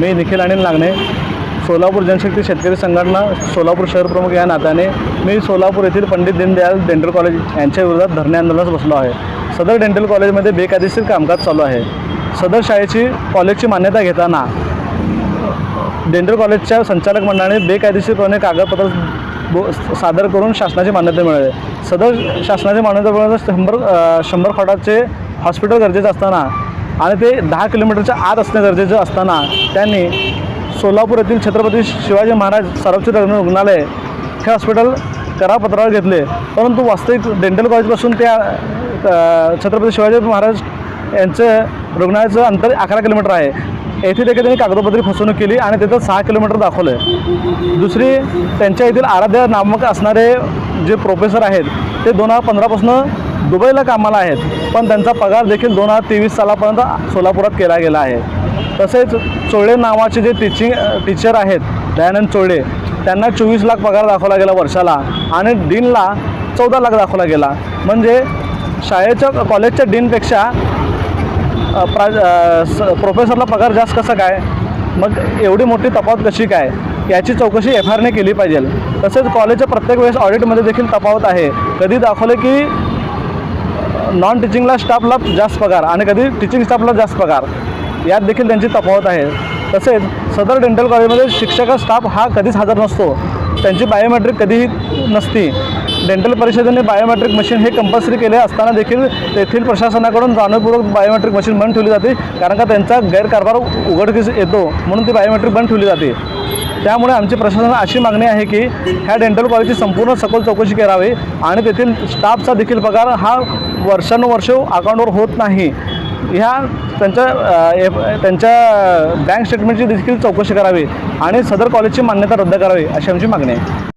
मी निखिल अनिल लागणे सोलापूर जनशक्ती शेतकरी संघटना सोलापूर शहर प्रमुख या नात्याने मी सोलापूर येथील पंडित दीनदयाल डेंटल कॉलेज यांच्या विरोधात धरणे आंदोलनास बसलो आहे. सदर डेंटल कॉलेजमध्ये बेकायदेशीर कामकाज चालू आहे. सदर शाळेची कॉलेजची मान्यता घेताना डेंटल कॉलेजच्या संचालक मंडळाने बेकायदेशीरपणे कागदपत्र सादर करून शासनाची मान्यता मिळाली सदर शासनाची मान्यता मिळवण्यास शंभर शंभर खोटाचे हॉस्पिटल गरजेचं असताना आणि ते दहा किलोमीटरच्या आत असणे गरजेचं असताना त्यांनी सोलापूर येथील छत्रपती शिवाजी महाराज सार्वजनिक रुग्ण- रुग्णालय हे हॉस्पिटल करापत्रावर घेतले. परंतु वास्तविक डेंटल कॉलेजपासून त्या छत्रपती शिवाजी महाराज यांचं रुग्णालयाचं अंतर अकरा किलोमीटर आहे. येथे देखील त्यांनी कागदोपत्री फसवणूक केली आणि तिथं सहा किलोमीटर दाखवलं. दुसरी त्यांच्या येथील आराध्य नामक असणारे जे प्रोफेसर आहेत ते दोन हजार पंधरापासून दुबईला कामाला आहेत पण त्यांचा पगार देखील दोन हजार तेवीस सालापर्यंत सोलापुरात केला गेला आहे. तसेच चोळे नावाचे जे टीचिंग टीचर आहेत दयानंद चोळे त्यांना चोवीस लाख पगार दाखवला गेला वर्षाला आणि डीनला चौदा लाख दाखवला गेला. म्हणजे शाळेच्या कॉलेजच्या डीनपेक्षा प्रा स प्रोफेसरला पगार जास्त कसा काय? मग एवढी मोठी तफावत कशी काय? याची चौकशी एफ आरने केली पाहिजे. तसेच कॉलेजच्या प्रत्येक वेळेस ऑडिटमध्ये देखील तफावत आहे. कधी दाखवलं की नॉन टीचिंगला स्टाफला जास्त पगार आणि कधी टीचिंग स्टाफला जास्त पगार. यात देखील त्यांची तफावत आहे. तसेच सदर डेंटल कॉलेजमध्ये शिक्षक स्टाफ हा कधीच हजर नसतो. त्यांची बायोमेट्रिक कधीही नसती. डेंटल परिषदेने बायोमेट्रिक मशीन हे कंपल्सरी केले असताना देखील तेथील प्रशासनाकडून जाणीवपूर्वक बायोमेट्रिक मशीन बंद ठेवली जाते. कारण का त्यांचा गैरकारभार उघडकीस येतो. म्हणून ती बायोमेट्रिक बंद ठेवली जाते. त्यामुळे आमची प्रशासनाला अशी मागणी आहे की ह्या डेंटल कॉलेजची संपूर्ण सखोल चौकशी करावी आणि तेथील स्टाफचा देखील पगार हा वर्षानुवर्ष अकाउंटवर होत नाही. ह्या त्यांच्या एफ- त्यांच्या बँक स्टेटमेंटची देखील चौकशी करावी आणि सदर कॉलेजची मान्यता रद्द करावी अशी आमची मागणी आहे.